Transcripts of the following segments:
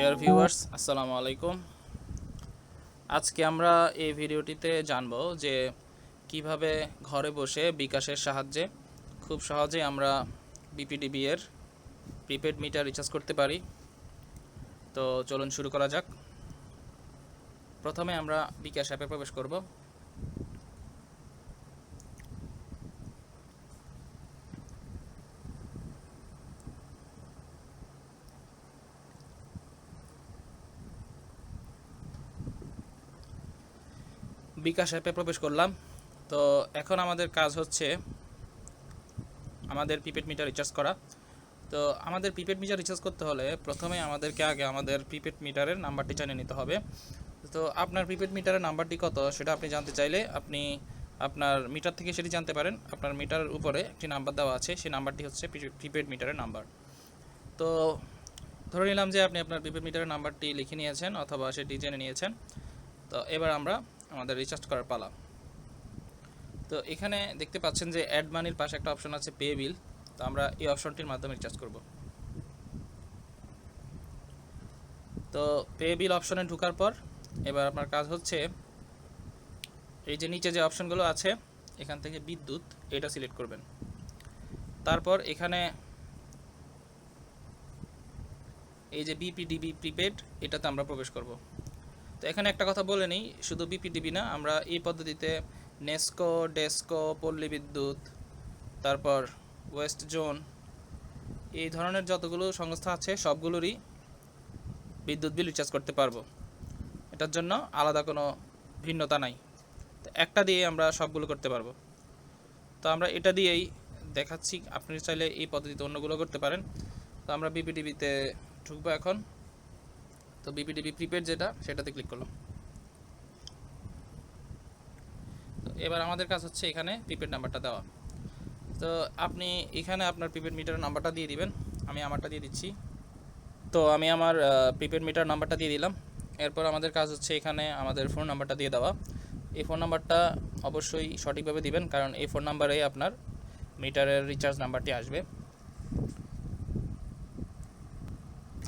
Dear viewers আসসালামু আলাইকুম। আজকে আমরা এই ভিডিওটিতে জানব যে কীভাবে ঘরে বসে বিকাশের সাহায্যে খুব সহজেই আমরা বিপিডিবি এর প্রিপেড মিটার রিচার্জ করতে পারি। তো চলুন শুরু করা যাক। প্রথমে আমরা বিকাশ অ্যাপে প্রবেশ করব। বিকাশ অ্যাপে প্রবেশ করলাম। তো এখন আমাদের কাজ হচ্ছে আমাদের প্রিপেড মিটার রিচার্জ করা। তো আমাদের প্রিপেড মিটার রিচার্জ করতে হলে প্রথমে আমাদেরকে আগে আমাদের প্রিপেড মিটারের নাম্বারটি জানিয়ে নিতে হবে। তো আপনার প্রিপেড মিটারের নাম্বারটি কত সেটা আপনি জানতে চাইলে আপনি আপনার মিটার থেকে সেটি জানতে পারেন। আপনার মিটারের উপরে একটি নাম্বার দেওয়া আছে, সেই নাম্বারটি হচ্ছে প্রিপেড মিটারের নাম্বার তো ধরে নিলাম যে আপনি আপনার প্রিপেড মিটারের নাম্বারটি লিখে নিয়েছেন অথবা সেটি জেনে নিয়েছেন। তো এবার আমরা আমাদের রিচার্জ করার পালা। তো এখানে দেখতে পাচ্ছেন যে অ্যাড মানির পাশে একটা অপশন আছে পে বিল তো আমরা এই অপশনটির মাধ্যমে রিচার্জ করব। তো পে বিল অপশনে ঢোকার পর এবার আপনার কাজ হচ্ছে এই যে নিচে যে অপশনগুলো আছে, এখান থেকে বিদ্যুৎ, এটা সিলেক্ট করবেন। তারপর এখানে এই যে বিপিডিবি প্রিপেড এটাতে আমরা প্রবেশ করব। তো এখানে একটা কথা বলে নিই, শুধু বিপিডিবি না, আমরা এই পদ্ধতিতে নেস্কো, ডেস্কো, পল্লী বিদ্যুৎ, তারপর ওয়েস্ট জোন, এই ধরনের যতগুলো সংস্থা আছে, সবগুলোরই বিদ্যুৎ বিল রিচার্জ করতে পারব। এটার জন্য আলাদা কোনো ভিন্নতা নাই। তো একটা দিয়ে আমরা সবগুলো করতে পারব। তো আমরা এটা দিয়েই দেখাচ্ছি, আপনি চাইলে এই পদ্ধতিতে অন্যগুলো করতে পারেন। তো আমরা বিপিডিবিতে ঢুকবো এখন। তো বিপিডিবি প্রিপেড যেটা, সেটাতে ক্লিক করলাম। তো এবার আমাদের কাজ হচ্ছে এখানে প্রিপেড নাম্বারটা দেওয়া। তো আপনি এখানে আপনার প্রিপেড মিটারের নাম্বারটা দিয়ে দিবেন। আমি আমারটা দিয়ে দিচ্ছি। তো আমি আমার প্রিপেড মিটার নাম্বারটা দিয়ে দিলাম। এরপর আমাদের কাজ হচ্ছে এখানে আমাদের ফোন নাম্বারটা দিয়ে দেওয়া। এই ফোন নাম্বারটা অবশ্যই সঠিকভাবে দিবেন, কারণ এই ফোন নাম্বারেই আপনার মিটারের রিচার্জ নাম্বারটি আসবে।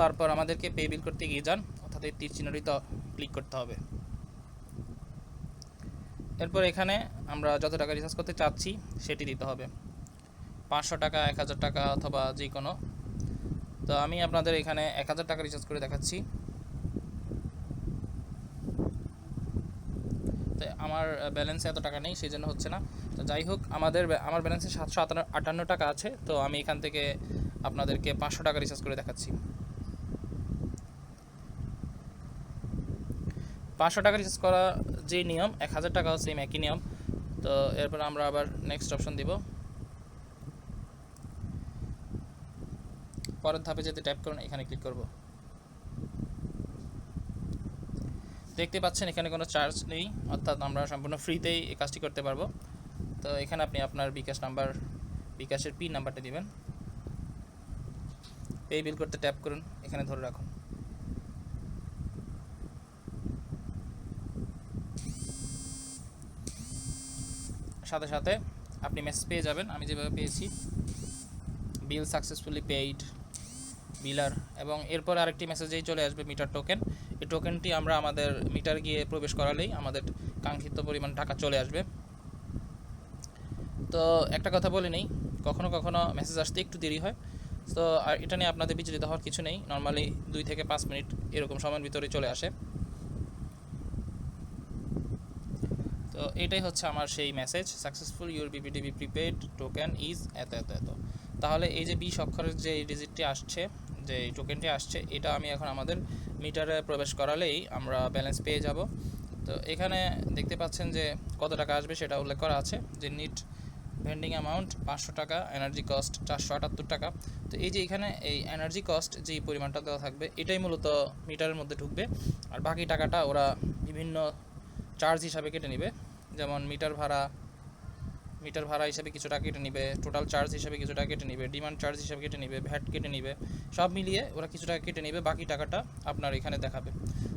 তারপর আমাদেরকে পে বিল করতে গিয়ে যান, অর্থাৎ এই তীর চিহ্নটি ক্লিক করতে হবে। এরপর এখানে আমরা যত টাকা রিচার্জ করতে চাচ্ছি, সেটি দিতে হবে। পাঁচশো টাকা, এক হাজার টাকা অথবা যে কোনো। তো আমি আপনাদের এখানে এক হাজার টাকা রিচার্জ করে দেখাচ্ছি। তো আমার ব্যালেন্সে এত টাকা নেই সেই জন্য হচ্ছে না। তো যাই হোক, আমাদের আমার ব্যালেন্সে সাতশো আটান্ন টাকা আছে, তো আমি এখান থেকে আপনাদেরকে পাঁচশো টাকা রিচার্জ করে দেখাচ্ছি। পাঁচশো টাকা রিচার্জ করা যে নিয়ম, এক হাজার টাকাও সেম একই নিয়ম। তো এরপর আমরা আবার নেক্সট অপশন দিব। পরের ধাপে যেতে ট্যাপ করুন, এখানে ক্লিক করব। দেখতে পাচ্ছেন, এখানে কোনো চার্জ নেই, অর্থাৎ আমরা সম্পূর্ণ ফ্রিতেই এই কাজটি করতে পারব। তো এখানে আপনি আপনার বিকাশ নাম্বার, বিকাশের পিন নাম্বারটা দিবেন। পে বিল করতে ট্যাপ করুন, এখানে ধরে রাখুন। সাথে সাথে আপনি মেসেজ পেয়ে যাবেন। আমি যেভাবে পেয়েছি বিল সাকসেসফুলি পেইড বিলার এবং এরপর আরেকটি মেসেজেই চলে আসবে মিটার টোকেন এই টোকেনটি আমরা আমাদের মিটার গিয়ে প্রবেশ করালেই আমাদের কাঙ্ক্ষিত পরিমাণ টাকা চলে আসবে। তো একটা কথা বলে নেই, কখনো কখনো মেসেজ আসতে একটু দেরি হয়। তো আর এটা নিয়ে আপনাদের বিচলিত হওয়ার কিছু নেই। নর্মালি দুই থেকে পাঁচ মিনিট এরকম সময়ের ভিতরে চলে আসে। তো এটাই হচ্ছে আমার সেই message successful your BPDB prepaid token is এত এত এত। তাহলে এই যে বিশ অক্ষরের যে এই ডিজিটটি আসছে, যে এই টোকেনটি আসছে, এটা আমি এখন আমাদের মিটারে প্রবেশ করালেই আমরা ব্যালেন্স পেয়ে যাব। তো এখানে দেখতে পাচ্ছেন যে কত টাকা আসবে সেটা উল্লেখ করা আছে, যে নিট ভেন্ডিং অ্যামাউন্ট পাঁচশো টাকা এনার্জি কস্ট চারশো আটাত্তর টাকা। তো এই যে এখানে এই এনার্জি কস্ট যেই পরিমাণটা দেওয়া থাকবে, এটাই মূলত মিটারের মধ্যে ঢুকবে। আর বাকি টাকাটা ওরা বিভিন্ন চার্জ হিসাবে কেটে নেবে। যেমন মিটার ভাড়া মিটার ভাড়া হিসাবে কিছু টাকা কেটে নিবে টোটাল চার্জ হিসাবে কিছু টাকা কেটে নেবে ডিমান্ড চার্জ হিসাবে কেটে নিবে ভ্যাট কেটে নিবে, সব মিলিয়ে ওরা কিছু টাকা কেটে নেবে, বাকি টাকাটা আপনার এখানে দেখাবে।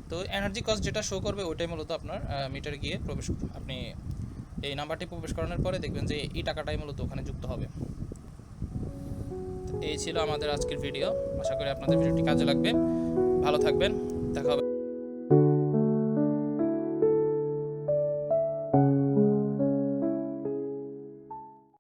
তো এনার্জি কস্ট যেটা শো করবে ওইটাই মূলত আপনার মিটার গিয়ে প্রবেশ আপনি এই নাম্বারটি প্রবেশ করানোর পরে দেখবেন যে এই টাকাটাই মূলত ওখানে যুক্ত হবে। এই ছিল আমাদের আজকের ভিডিও আশা করি আপনাদের ভিডিওটি কাজে লাগবে। ভালো থাকবেন। দেখা হবে